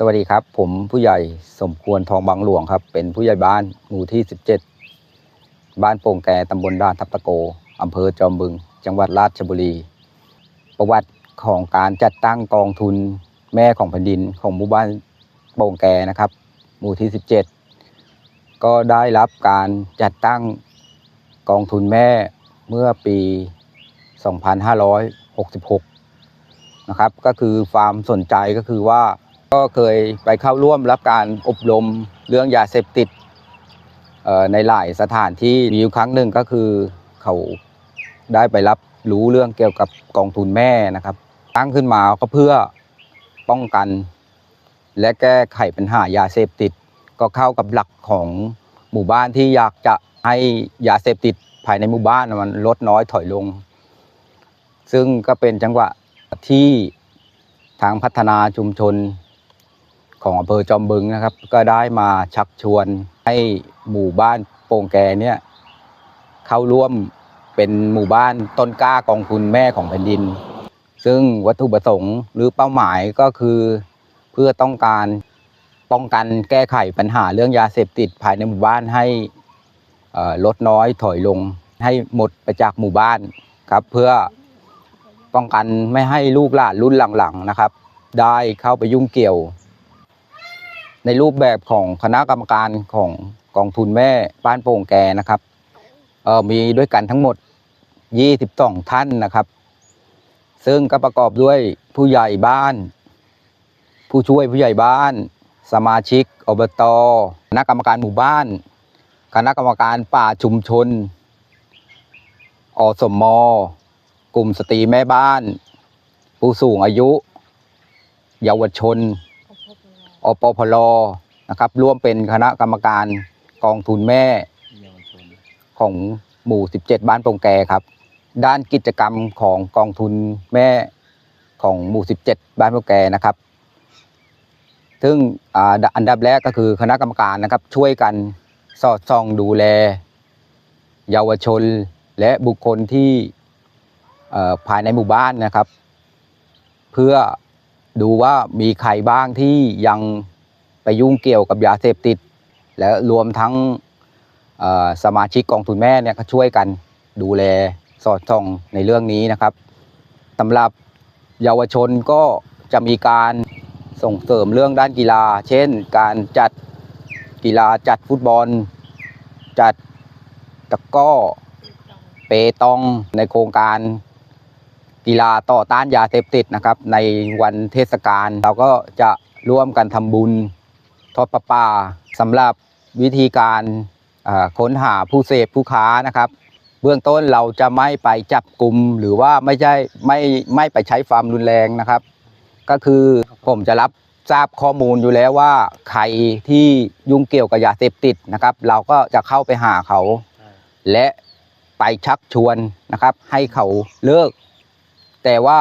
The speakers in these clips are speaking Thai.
สวัสดีครับ ผมผู้ใหญ่สมควรทองบางหลวงครับ เป็นผู้ใหญ่บ้านหมู่ที่ 17 บ้านโป่งแกตำบลด่านทับตะโกอำเภอจอมบึง จังหวัดราชบุรี ประวัติของการจัดตั้งกองทุนแม่ของแผ่นดินของหมู่บ้านโป่งแกนะครับ หมู่ที่ 17 ก็ได้รับการจัดตั้งกองทุนแม่เมื่อปี 2566 นะครับ ก็คือความสนใจก็คือว่า ก็เคยไปเข้าร่วมรับการอบรมเรื่องยาเสพติดในหลายสถานที่มีอยู่ครั้งหนึ่งก็คือเขาได้ไปรับรู้เรื่องเกี่ยวกับกองทุนแม่นะครับ ตั้งขึ้นมาก็เพื่อป้องกัน และแก้ไขปัญหายาเสพติด ก็เข้ากับหลักของหมู่บ้านที่อยากจะให้ยาเสพติดภายในหมู่บ้านมันลดน้อยถอยลง ซึ่งก็เป็นจังหวะที่ทางพัฒนาชุมชน ของอำเภอจอมบึงนะครับ ก็ได้มาชักชวนให้หมู่บ้านโป่งแกเนี่ยเข้าร่วมเป็นหมู่บ้านต้นกล้ากองทุนแม่ของแผ่นดิน ซึ่งวัตถุประสงค์หรือเป้าหมายก็คือ เพื่อต้องการป้องกันแก้ไขปัญหาเรื่องยาเสพติดภายในหมู่บ้านให้ลดน้อยถอยลง ให้หมดไปจากหมู่บ้านครับ เพื่อป้องกันไม่ให้ลูกหลานรุ่นหลังๆนะครับ ได้เข้าไปยุ่งเกี่ยว ในรูปแบบของคณะกรรมการของกองทุนแม่บ้านโป่งแกนะครับเออมีด้วยกันทั้งหมด 22 ท่านนะครับ ซึ่งก็ประกอบด้วยผู้ใหญ่บ้าน ผู้ช่วยผู้ใหญ่บ้าน สมาชิกอบตคณะกรรมการหมู่บ้าน คณะกรรมการป่าชุมชน อสมกลุ่มสตรีแม่บ้าน ผู้สูงอายุ เยาวชน อปพลนะครับร่วมเป็นคณะกรรมการกองทุนแม่ของหมู่ 17 บ้านโปงแกครับ ด้านกิจกรรมของกองทุนแม่ของหมู่ 17 บ้านโปงแกนะครับ ซึ่งอันดับแรกก็คือคณะกรรมการนะครับ ช่วยกันสอดส่องดูแล เยาวชนและบุคคลที่ภายในหมู่บ้านนะครับ เพื่อ ดูว่ามีใครบ้างที่ยังไปยุ่งเกี่ยวกับยาเสพติด และรวมทั้งสมาชิกกองทุนแม่เนี่ยก็ช่วยกันดูแลสอดส่องในเรื่องนี้นะครับสำหรับเยาวชนก็จะมีการส่งเสริมเรื่องด้านกีฬา เช่น การจัดกีฬาจัดฟุตบอล จัดตะก้อ เปตองในโครงการ กีฬาต่อต้านยาเสพติดนะครับ ในวันเทศกาลเราก็จะร่วมกันทำบุญทอดประปาสำหรับวิธีการค้นหาผู้เสพผู้ค้านะครับ เบื้องต้นเราจะไม่ไปจับกลุ่มหรือว่าไม่ใช่ไม่ไม่ไปใช้ความรุนแรงนะครับ ก็คือผมจะรับทราบข้อมูลอยู่แล้วว่าใครที่ยุ่งเกี่ยวกับยาเสพติดนะครับ เราก็จะเข้าไปหาเขา และไปชักชวนนะครับ ให้เขาเลิก แต่ว่า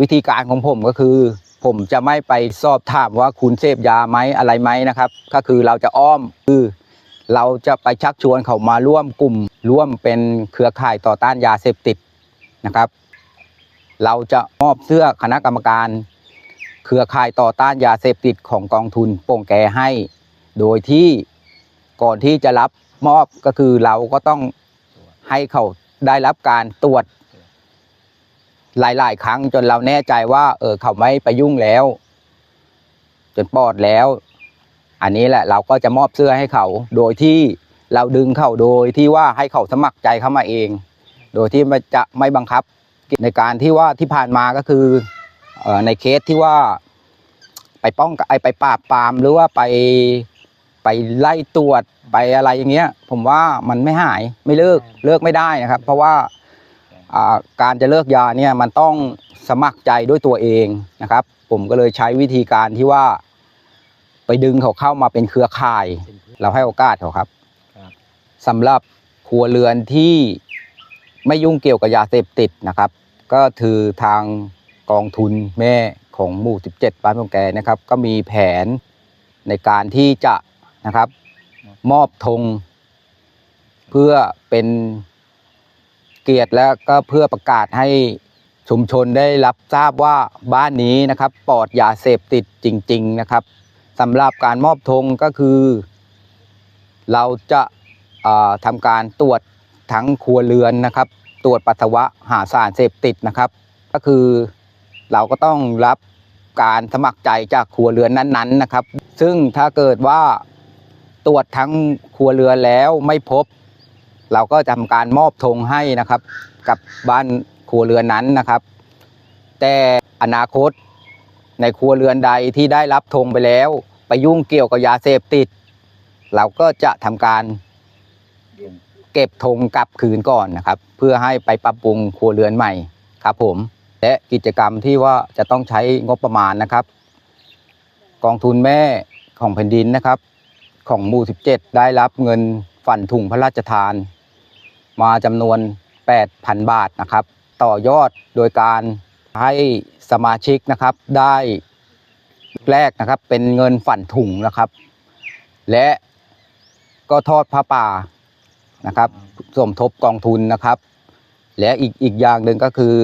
วิธีการของผมก็คือ ผมจะไม่ไปสอบถามว่าคุณเสพยาไหมอะไรไหมนะครับ ก็คือเราจะอ้อมคือเราจะไปชักชวนเขามาร่วมกลุ่ม ร่วมเป็นเครือข่ายต่อต้านยาเสพติดนะครับ เราจะมอบเสื้อคณะกรรมการ เครือข่ายต่อต้านยาเสพติดของกองทุนโป่งแกให้ โดยที่ก่อนที่จะรับมอบก็คือเราก็ต้องให้เขา ได้รับการตรวจ หลาย ๆ ครั้งจนเราแน่ใจว่า เออเขาไม่ไปยุ่งแล้ว จนปลอดแล้ว อันนี้แหละ เราก็จะมอบเสื้อให้เขา โดยที่เราดึงเขาโดยที่ว่าให้เขาสมัครใจเข้ามาเอง โดยที่ไม่จะไม่บังคับในการที่ว่าที่ผ่านมาก็คือออในเคสที่ว่าไปป้องไอไปปราบปรามหรือว่าไป ไปไล่ตรวจไปอะไรอย่างเงี้ย ผมว่ามันไม่หายไม่เลิกเลิกไม่ได้นะครับ เพราะว่าอ่าการจะเลิกยาเนี่ยมันต้องสมัครใจด้วยตัวเองนะครับ ผมก็เลยใช้วิธีการที่ว่า ไปดึงเขาเข้ามาเป็นเครือข่าย เราให้โอกาสเขาครับครับสำหรับครัวเรือนที่ไม่ยุ่งเกี่ยวกับยาเสพติดนะครับ ก็คือทางกองทุนแม่ของหมู่ 17 บ้านพงแกนะครับ ก็มีแผนในการที่จะ นะครับ มอบธงเพื่อเป็นเกียรติและก็เพื่อประกาศให้ชุมชนได้รับทราบว่าบ้านนี้นะครับปลอดยาเสพติดจริง ๆนะครับสำหรับการมอบธงก็คือ เราจะาทำการตรวจทั้งครัวเรือนนะครับ ตรวจปัสสาวะหาสารเสพติดนะครับ ก็คือเราก็ต้องรับการสมัครใจจากครัวเรือนนั้นๆนะครับ ซึ่งถ้าเกิดว่า ตรวจทั้งครัวเรือนแล้วไม่พบ เราก็จะทำการมอบธงให้นะครับ กับบ้านครัวเรือนนั้นนะครับ แต่อนาคตในครัวเรือนใดที่ได้รับธงไปแล้ว ไปยุ่งเกี่ยวกับยาเสพติด เราก็จะทำการเก็บธงกลับคืนก่อนนะครับ เพื่อให้ไปปรับปรุงครัวเรือนใหม่ครับผมและกิจกรรมที่ว่าจะต้องใช้งบประมาณนะครับ กองทุนแม่ของแผ่นดินนะครับ ของหมู่ 17 ได้รับเงินฝันถุงพระราชทาน มาจำนวน 8,000 บาทนะครับ ต่อยอดโดยการให้สมาชิกนะครับได้แรกนะครับเป็นเงินฝันถุงนะครับ และก็ทอดผ้าป่านะครับสมทบกองทุนนะครับ และอีกอีกอย่างหนึ่งก็คือ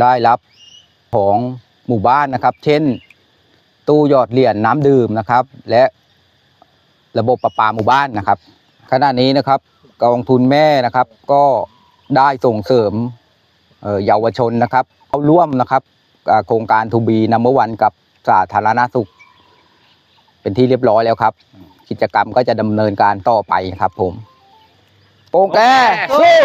ได้รับของหมู่บ้านนะครับ เช่น ตู้หยอดเหรียญน้ำดื่มนะครับ และ ระบบประปาหมู่บ้านนะครับ ขณะนี้นะครับกองทุนแม่นะครับ ก็ได้ส่งเสริมเยาวชนนะครับเข้าร่วมนะครับโครงการทูบีนัมเบอร์วันกับสาธารณสุข เป็นที่เรียบร้อยแล้วครับ กิจกรรมก็จะดำเนินการต่อไปครับผมโปงแกสู้